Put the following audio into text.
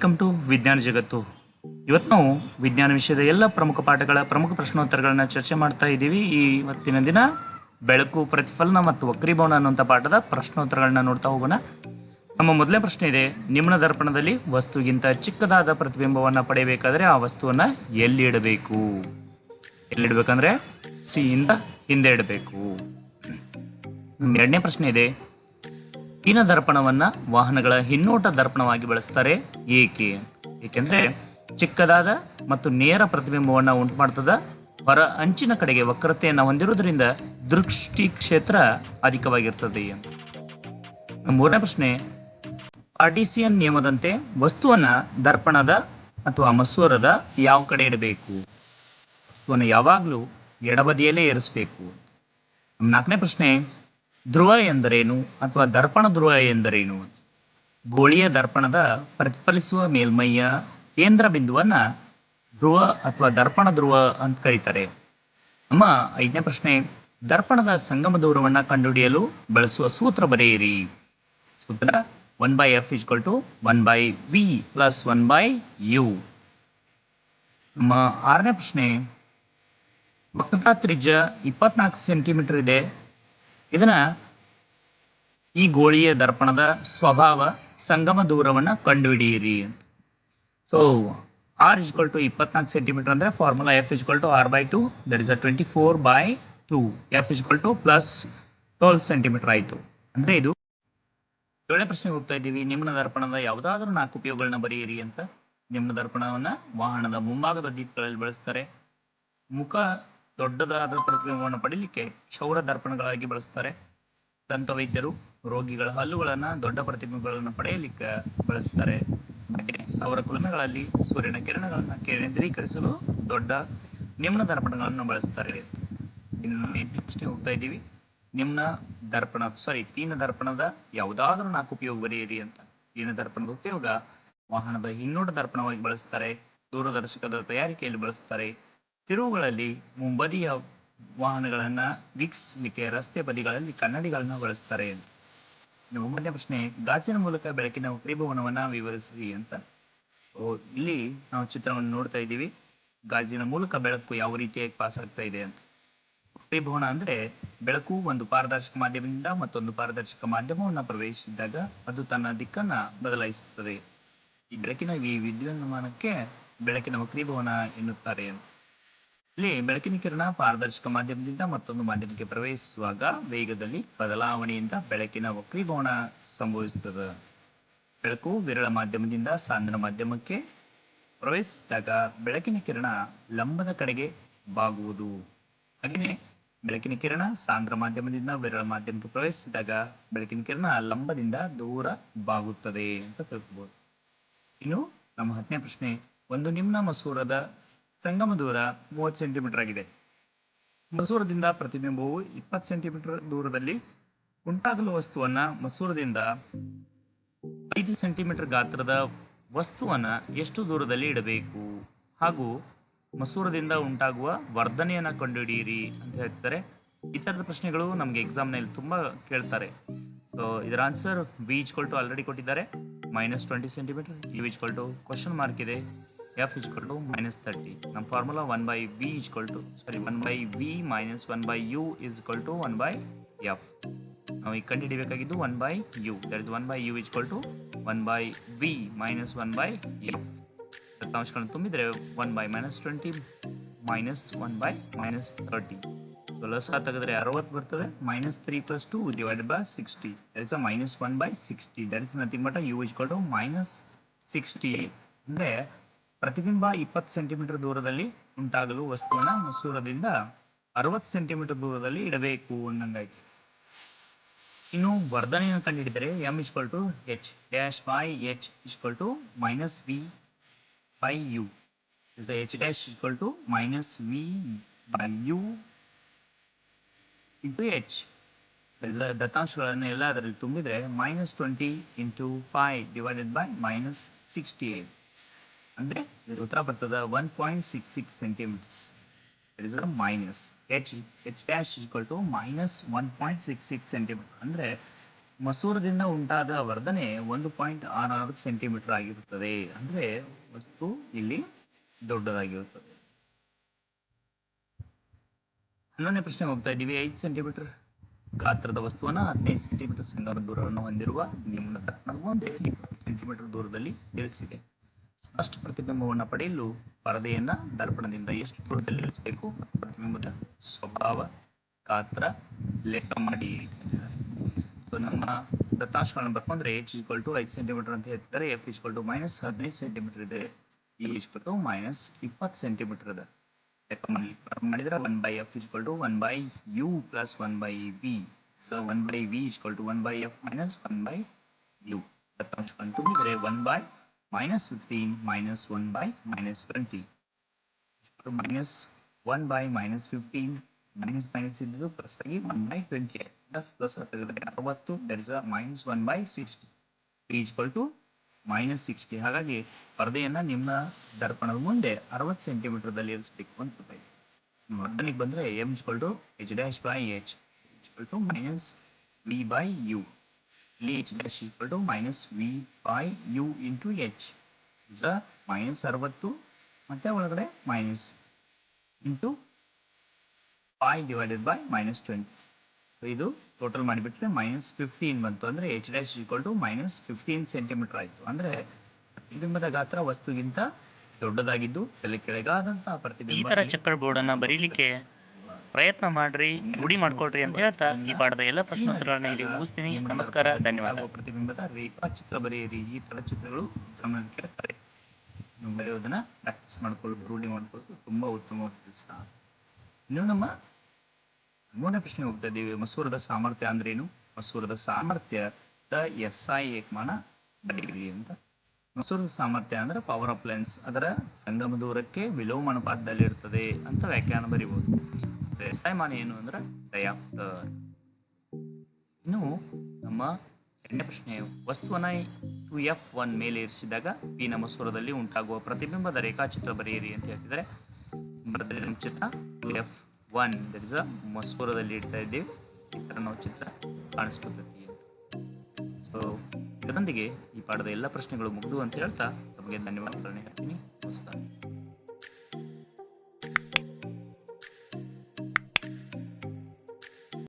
Welcome to ವಿಜ್ಞಾನ ಜಗತ್ತು. ಇವತ್ತು ನಾವು ವಿಜ್ಞಾನ ವಿಷಯದ ಎಲ್ಲ ಪ್ರಮುಖ ಪಾಠಗಳ, ಪ್ರಮುಖ ಪ್ರಶ್ನೋತ್ತರಗಳನ್ನ ಚರ್ಚೆ ಮಾಡ್ತಾ ಇದ್ದೀವಿ. ಈ ಇವತ್ತಿನ ದಿನ ಬೆಳಕು ಪ್ರತಿಫಲನ ಮತ್ತು ವಕ್ರೀಭವನ ಅನ್ನುವಂಥ ಪಾಠದ ಪ್ರಶ್ನೋತ್ತರಗಳನ್ನ ನೋಡ್ತಾ ಹೋಗೋಣ. ನಮ್ಮ ಮೊದಲನೇ ಪ್ರಶ್ನೆ ಇದೆ, ನಿಮ್ನ ದರ್ಪಣದಲ್ಲಿ ವಸ್ತುಗಿಂತ ಚಿಕ್ಕದಾದ ಪ್ರತಿಬಿಂಬವನ್ನು ಪಡೆಯಬೇಕಾದ್ರೆ ಆ ವಸ್ತುವನ್ನ ಎಲ್ಲಿ ಇಡಬೇಕು? ಎಲ್ಲಿಡ್ಬೇಕಂದ್ರೆ ಸಿ ಇಂದ ಹಿಂದೆ ಇಡಬೇಕು. ಎರಡನೇ ಪ್ರಶ್ನೆ ಇದೆ ಹೀನ ದರ್ಪಣವನ್ನ ವಾಹನಗಳ ಹಿನ್ನೋಟ ದರ್ಪಣವಾಗಿ ಬಳಸ್ತಾರೆ. ಏಕೆ? ಏಕೆಂದ್ರೆ ಚಿಕ್ಕದಾದ ಮತ್ತು ನೇರ ಪ್ರತಿಬಿಂಬವನ್ನ ಉಂಟು ಮಾಡ್ತದ ಹೊರ ಅಂಚಿನ ಕಡೆಗೆ ವಕ್ರತೆಯನ್ನು ಹೊಂದಿರುವುದರಿಂದ ದೃಷ್ಟಿ ಕ್ಷೇತ್ರ ಅಧಿಕವಾಗಿರ್ತದೆ. ಅಂತ ಮೂರನೇ ಪ್ರಶ್ನೆ. ಆರ್ಟಿಸಿಯನ್ ನಿಯಮದಂತೆ ವಸ್ತುವನ್ನ ದರ್ಪಣದ ಅಥವಾ ಮಸೂರದ ಯಾವ ಕಡೆ ಇಡಬೇಕು? ವಸ್ತುವನ್ನು ಯಾವಾಗಲೂ ಎಡಬದಿಯಲ್ಲೇ ಇರಿಸಬೇಕು ನಾಲ್ಕನೇ ಪ್ರಶ್ನೆ. ಧ್ರುವ ಎಂದರೇನು ಅಥವಾ ದರ್ಪಣ ಧ್ರುವ ಎಂದರೇನು? ಗೋಳಿಯ ದರ್ಪಣದ ಪ್ರತಿಫಲಿಸುವ ಮೇಲ್ಮೈಯ ಕೇಂದ್ರ ಬಿಂದುವನ್ನ ಧ್ರುವ ಅಥವಾ ದರ್ಪಣ ಧ್ರುವ ಅಂತ ಕರೀತಾರೆ. ನಮ್ಮ ಐದನೇ ಪ್ರಶ್ನೆ, ದರ್ಪಣದ ಸಂಗಮ ದೂರವನ್ನು ಕಂಡುಹಿಡಿಯಲು ಬಳಸುವ ಸೂತ್ರ ಬರೆಯಿರಿ. ಸೂತ್ರ one by F equal to one by V plus one by U ನಮ್ಮ ಆರನೇ ಪ್ರಶ್ನೆ, ವಕ್ರತಾ ತ್ರಿಜ್ಯ ಇಪ್ಪತ್ನಾಲ್ಕು ಸೆಂಟಿಮೀಟರ್ ಇದೆ. ಇದನ್ನ ಈ ಗೋಳಿಯ ದರ್ಪಣದ ಸ್ವಭಾವ ಸಂಗಮ ದೂರವನ್ನ ಕಂಡುಹಿಡಿಯಿರಿ ಸೊ ಆರ್ ಇಸ್ಕೊಲ್ ಟು ಇಪ್ಪತ್ನಾಲ್ಕು ಸೆಂಟಿಮೀಟರ್ ಅಂದ್ರೆ formula F equal to R by two that is a twenty four by two F equal to plus twelve centimetre ಆಯಿತು. ಅಂದ್ರೆ ಇದು ಏಳನೇ ಪ್ರಶ್ನೆಗೆ ಹೋಗ್ತಾ ಇದ್ದೀವಿ. ನಿಮ್ನ ದರ್ಪಣದ ಯಾವುದಾದ್ರೂ ನಾಲ್ಕು ಉಪಯೋಗಗಳನ್ನ ಬರೆಯಿರಿ ಅಂತ. ನಿಮ್ನ ದರ್ಪಣವನ್ನ ವಾಹನದ ಮುಂಭಾಗದ ದೀಪಗಳಲ್ಲಿ ಬಳಸ್ತಾರೆ. ಮುಖ ದೊಡ್ಡದಾದ ಪ್ರತಿಬಿಂಬವನ್ನು ಪಡೀಲಿಕ್ಕೆ ಕ್ಷೌರ ದರ್ಪಣಗಳಾಗಿ ಬಳಸ್ತಾರೆ. ದಂತವೈದ್ಯರು, ರೋಗಿಗಳ ಹಲ್ಲುಗಳನ್ನ ದೊಡ್ಡ ಪ್ರತಿಬಿಂಬಗಳನ್ನು ಪಡೆಯಲಿಕ್ಕೆ ಬಳಸ್ತಾರೆ. ಸೌರ ಕುಲುಮೆಗಳಲ್ಲಿ ಸೂರ್ಯನ ಕಿರಣಗಳನ್ನ ಕೇಂದ್ರೀಕರಿಸಲು ದೊಡ್ಡ ನಿಮ್ನ ದರ್ಪಣಗಳನ್ನು ಬಳಸ್ತಾರೆ. ಹೋಗ್ತಾ ಇದ್ದೀವಿ. ನಿಮ್ನ ದರ್ಪಣ ಸಾರಿ ಪೀನ ದರ್ಪಣದ ಯಾವುದಾದ್ರೂ ನಾಲ್ಕು ಉಪಯೋಗ ಬರೆಯಿರಿ ಅಂತ. ಪೀನ ದರ್ಪಣದ ಉಪಯೋಗ ವಾಹನದ ಹಿನ್ನೋಟ ದರ್ಪಣವಾಗಿ ಬಳಸ್ತಾರೆ. ದೂರದರ್ಶಕದ ತಯಾರಿಕೆಯಲ್ಲಿ ಬಳಸ್ತಾರೆ. ತಿರುವುಗಳಲ್ಲಿ ಮುಂಬದಿಯ ವಾಹನಗಳನ್ನು ವೀಕ್ಷಿಸಲಿಕ್ಕೆ ರಸ್ತೆ ಬದಿಗಳಲ್ಲಿ ಕನ್ನಡಿಗಳನ್ನು ಬಳಸ್ತಾರೆ ಅಂತ ಇನ್ನು ಒಂಬತ್ತನೇ ಪ್ರಶ್ನೆ, ಗಾಜಿನ ಮೂಲಕ ಬೆಳಕಿನ ವಕ್ರೀಭವನವನ್ನ ವಿವರಿಸಿ ಅಂತ. ಓ, ಇಲ್ಲಿ ನಾವು ಚಿತ್ರವನ್ನು ನೋಡ್ತಾ ಇದ್ದೀವಿ. ಗಾಜಿನ ಮೂಲಕ ಬೆಳಕು ಯಾವ ರೀತಿಯಾಗಿ ಪಾಸ್ ಆಗ್ತಾ ಇದೆ ಅಂತ. ವಕ್ರೀಭವನ ಅಂದರೆ ಬೆಳಕು ಒಂದು ಪಾರದರ್ಶಕ ಮಾಧ್ಯಮದಿಂದ ಮತ್ತೊಂದು ಪಾರದರ್ಶಕ ಮಾಧ್ಯಮವನ್ನು ಪ್ರವೇಶಿಸಿದಾಗ ಅದು ತನ್ನ ದಿಕ್ಕನ್ನು ಬದಲಾಯಿಸುತ್ತದೆ. ಈ ಬೆಳಕಿನ ಈ ವಿದ್ಯುನ್ಮಾನಕ್ಕೆ ಬೆಳಕಿನ ವಕ್ರೀಭವನ ಎನ್ನುತ್ತಾರೆ ಇಲ್ಲಿ ಬೆಳಕಿನ ಕಿರಣ ಪಾರದರ್ಶಕ ಮಾಧ್ಯಮದಿಂದ ಮತ್ತೊಂದು ಮಾಧ್ಯಮಕ್ಕೆ ಪ್ರವೇಶಿಸುವಾಗ ವೇಗದಲ್ಲಿ ಬದಲಾವಣೆಯಿಂದ ಬೆಳಕಿನ ವಕ್ರೀಭವನ ಸಂಭವಿಸುತ್ತದೆ. ಬೆಳಕು ವಿರಳ ಮಾಧ್ಯಮದಿಂದ ಸಾಂದ್ರ ಮಾಧ್ಯಮಕ್ಕೆ ಪ್ರವೇಶಿಸಿದಾಗ ಬೆಳಕಿನ ಕಿರಣ ಲಂಬದ ಕಡೆಗೆ ಬಾಗುವುದು. ಹಾಗೆಯೇ ಬೆಳಕಿನ ಕಿರಣ ಸಾಂದ್ರ ಮಾಧ್ಯಮದಿಂದ ವಿರಳ ಮಾಧ್ಯಮಕ್ಕೆ ಪ್ರವೇಶಿಸಿದಾಗ ಬೆಳಕಿನ ಕಿರಣ ಲಂಬದಿಂದ ದೂರ ಬಾಗುತ್ತದೆ ಅಂತ ತಿಳ್ಕೊಬಹುದು ಇನ್ನು ನಮ್ಮ ಹತ್ತನೇ ಪ್ರಶ್ನೆ, ಒಂದು ನಿಮ್ನ ಮಸೂರದ ಸಂಗಮ ದೂರ ಮೂವತ್ತು ಸೆಂಟಿಮೀಟರ್ ಆಗಿದೆ. ಮಸೂರದಿಂದ ಪ್ರತಿಬಿಂಬವು ಇಪ್ಪತ್ತು ಸೆಂಟಿಮೀಟರ್ ದೂರದಲ್ಲಿ ಉಂಟಾಗಲು ವಸ್ತುವನ್ನ ಮಸೂರದಿಂದ ಐದು ಸೆಂಟಿಮೀಟರ್ ಗಾತ್ರದ ವಸ್ತುವನ್ನ ಎಷ್ಟು ದೂರದಲ್ಲಿ ಇಡಬೇಕು? ಹಾಗೂ ಮಸೂರದಿಂದ ಉಂಟಾಗುವ ವರ್ಧನೆಯನ್ನ ಕಂಡುಹಿಡಿಯಿರಿ ಅಂತ ಹೇಳ್ತಾರೆ ಈ ಥರದ ಪ್ರಶ್ನೆಗಳು ನಮಗೆ ಎಕ್ಸಾಮ್ನಲ್ಲಿ ತುಂಬ ಕೇಳ್ತಾರೆ. ಸೊ ಇದರ answer V equal to already ಕೊಟ್ಟಿದ್ದಾರೆ. Minus twenty centimetre U equal to question mark ಇದೆ. F equal to minus thirty ನಮ್ಮ formula one by V equal to sorry one by V minus one by U is equal to one by F ನಾವು ಈಗ ಕಂಡುಹಿಡಿಯಬೇಕಾಗಿದ್ದು one by U that is one by U equal to one by V minus one by F ದತ್ತಾಂಶಗಳನ್ನು ತುಂಬಿದರೆ one by minus twenty minus one by minus thirty so ಲಸ ತೆಗೆದ್ರೆ ಅರವತ್ತು ಬರ್ತದೆ minus three plus two divide by sixty that is uh minus one by sixty that is nothing but u is to minus sixty ಅಂದರೆ ಪ್ರತಿಬಿಂಬ ಇಪ್ಪತ್ತು centimetre ದೂರದಲ್ಲಿ ಉಂಟಾಗಲು ವಸ್ತುವಿನ ಮಸೂರದಿಂದ ಅರವತ್ತು centimetre ದೂರದಲ್ಲಿ ಇಡಬೇಕು ಅನ್ನಂಗಾಯ್ತು. ಇನ್ನು ವರ್ಧನೆಯನ್ನು ಕಂಡುಹಿಡಿದರೆ m equal to h dash by h equal to minus v by u h dash equal to minus v by u into h ದತ್ತಾಂಶಗಳನ್ನು ಎಲ್ಲ ಅದರಲ್ಲಿ ತುಂಬಿದರೆ minus twenty into five divided by minus sixty eight ಅಂದರೆ ಉತ್ತರ ಬರ್ತದ one point six six centimetres it is uh minus h h dash equal to minus one point six six centimetre ಅಂದರೆ ಮಸೂರದಿಂದ ಉಂಟಾದ ವರ್ಧನೆ ಒಂದು ಪಾಯಿಂಟ್ ಆರು ಆರು ಸೆಂಟಿಮೀಟರ್ ಆಗಿರುತ್ತದೆ. ಅಂದ್ರೆ ವಸ್ತು ಇಲ್ಲಿ ದೊಡ್ಡದಾಗಿರುತ್ತದೆ. ಹನ್ನೊಂದನೇ ಪ್ರಶ್ನೆ ಹೋಗ್ತಾ ಇದ್ದೀವಿ. ಐದು ಸೆಂಟಿಮೀಟರ್ ಗಾತ್ರದ ವಸ್ತುವನ್ನ ಹದಿನೈದು ಸೆಂಟಿಮೀಟರ್ ಸಣ್ಣ ದೂರವನ್ನು ಹೊಂದಿರುವ ನಿಮ್ಮ ಇಪ್ಪತ್ತು ಸೆಂಟಿಮೀಟರ್ ದೂರದಲ್ಲಿ ಇರಿಸಿದೆ ಸ್ಪಷ್ಟ ಪ್ರತಿಬಿಂಬವನ್ನು ಪಡೆಯಲು ಪರದೆಯನ್ನು ದರ್ಪಣದಿಂದ ಎಷ್ಟು ದೂರದಲ್ಲಿ ಇರಿಸಬೇಕು ಮತ್ತು ಪ್ರತಿಬಿಂಬದ ಸ್ವಭಾವ, ಗಾತ್ರ, ಲೆಕ್ಕ ಮಾಡಿ ಸೊ ನಮ್ಮ ದತ್ತಾಂಶಗಳನ್ನು ಬರ್ಕೊಂಡ್ರೆ ಎಚ್ ಇಸ್ಕೊಲ್ ಟು ಐದು ಸೆಂಟಿಮೀಟರ್ ಅಂತ ಹೇಳ್ತಿದ್ದಾರೆ. ಎಫ್ ಇಸ್ಕೊಲ್ ಟು ಮೈನಸ್ ಹದಿನೈದು ಸೆಂಟಿಮೀಟರ್ ಇದೆ. ಇ ಇಸ್ಕೊಲ್ ಟು ಮೈನಸ್ ಇಪ್ಪತ್ತು ಸೆಂಟಿಮೀಟರ್ ಇದೆ. ಲೆಕ್ಕ ಮಾಡಿ ಮಾಡಿದರೆ one by f equal to one by u plus one by v so one by v equal to one by f minus one by u ದತ್ತಾಂಶಗಳನ್ನು ತುಂಬಿದರೆ one by minus fifteen minus one by minus twenty minus one by minus fifteen minus minus ಇದ್ದು plus ಆಗಿ one by twenty plus ತೆಗೆದ್ರೆ ಅರವತ್ತು is minus one by sixty equal to minus sixty ಹಾಗಾಗಿ ಪರದೆಯನ್ನ ನಿಮ್ಮ ದರ್ಪಣದ ಮುಂದೆ ಅರವತ್ತು ಸೆಂಟಿಮೀಟರ್ದಲ್ಲಿ ಇರಿಸಬೇಕು ಅಂತ ವರ್ಧನೆಗೆ ಬಂದ್ರೆ m equal to h dash by h equal to minus b by u h dash equal to minus v by u into h is minus ಅರವತ್ತು ಮತ್ತೆ ಒಳಗಡೆ minus into five divided by minus twenty ಇದು total ಮಾಡಿಬಿಟ್ರೆ minus fifteen ಬಂತು. ಅಂದ್ರೆ h dash equal to minus fifteen centimetre ಆಯಿತು. ಅಂದ್ರೆ ಗಾತ್ರ ವಸ್ತುಗಿಂತ ದೊಡ್ಡದಾಗಿದ್ದು ತಲೆ ಕೆಳಗಾದಂತಹ ಪ್ರತಿಬಿಂಬ ಚಕ್ಕರ್ ಬೋರ್ಡ್ ಅನ್ನ ಬರೀಲಿಕ್ಕೆ ಪ್ರಯತ್ನ ಮಾಡ್ರಿ, ಗುಡಿ ಮಾಡ್ಕೊಳ್ರಿ ಅಂತ ಹೇಳ್ತಾ ಈ ಪಾಠದ ಎಲ್ಲ ಪ್ರಶ್ನೋತ್ತರಗಳನ್ನ ಇಲ್ಲಿ ಮುಗಿಸ್ತೀನಿ. ನಮಸ್ಕಾರ, ಧನ್ಯವಾದ. ಪ್ರತಿಬಿಂಬದ ಪ್ರತಿಬಿಂಬದ ರೇಖಾಚಿತ್ರ ಬರೆಯಿರಿ, ಈ ತರ ಚಿತ್ರಗಳು ಕೇಳ್ತಾರೆ ಬರೆಯೋದನ್ನ ಪ್ರಾಕ್ಟೀಸ್ ಮಾಡ್ಕೊಳ್ಳೋದು ರೂಢಿ ಮಾಡ್ಕೊಳ್ಳೋದು ತುಂಬಾ ಉತ್ತಮವಾದ ಕೆಲಸ ಇನ್ನು ನಮ್ಮ ಮೂರನೇ ಪ್ರಶ್ನೆ ಹೋಗ್ತಾ ಇದ್ದೀವಿ. ಮಸೂರದ ಸಾಮರ್ಥ್ಯ ಅಂದ್ರೇನು ಮಸೂರದ ಸಾಮರ್ಥ್ಯದ ಎಸ್ ಐ ಏಕಮಾನ ಬರೀರಿ ಅಂತ. ಮಸೂರದ ಸಾಮರ್ಥ್ಯ ಅಂದ್ರೆ ಪವರ್ ಅಪ್ಲೈನ್ಸ್ ಲೆನ್ಸ್ ಅದರ ಸಂಗಮ ದೂರಕ್ಕೆ ವಿಲೋಮ ಅನುಪಾತದಲ್ಲಿ ಇರ್ತದೆ ಅಂತ ವ್ಯಾಖ್ಯಾನ ಬರಿಬಹುದು ಎಸ್ ಐ ಮಾನ ಏನು ಅಂದ್ರೆ ಡಯಾಪ್ಟರ್ ಇನ್ನು ನಮ್ಮ ಎರಡನೇ ಪ್ರಶ್ನೆ, ವಸ್ತುವನ್ನ ಟು ಎಫ್ ಒನ್ ಮೇಲೆ ಇರಿಸಿದಾಗ ನಮ್ಮ ಮಸೂರದಲ್ಲಿ ಉಂಟಾಗುವ ಪ್ರತಿಬಿಂಬದ ರೇಖಾಚಿತ್ರ ಬರೆಯಿರಿ ಅಂತ ಹೇಳ್ತಿದ್ದಾರೆ. ಬರೆದ್ರೆ ಚಿತ್ರ two f one that is ಮಸೂರದಲ್ಲಿ ಇಡ್ತಾ ಇದ್ದೀವಿ. ಈ ಥರ ನಾವು ಚಿತ್ರ ಕಾಣಿಸ್ಕೊತೈತಿ ಅಂತ. ಸೊ ಇದರೊಂದಿಗೆ ಈ ಪಾಠದ ಎಲ್ಲ ಪ್ರಶ್ನೆಗಳು ಮುಗಿದು ಅಂತ ಹೇಳ್ತಾ ತಮಗೆ ಧನ್ಯವಾದಗಳನ್ನ ಹೇಳ್ತೀನಿ. ನಮಸ್ಕಾರ.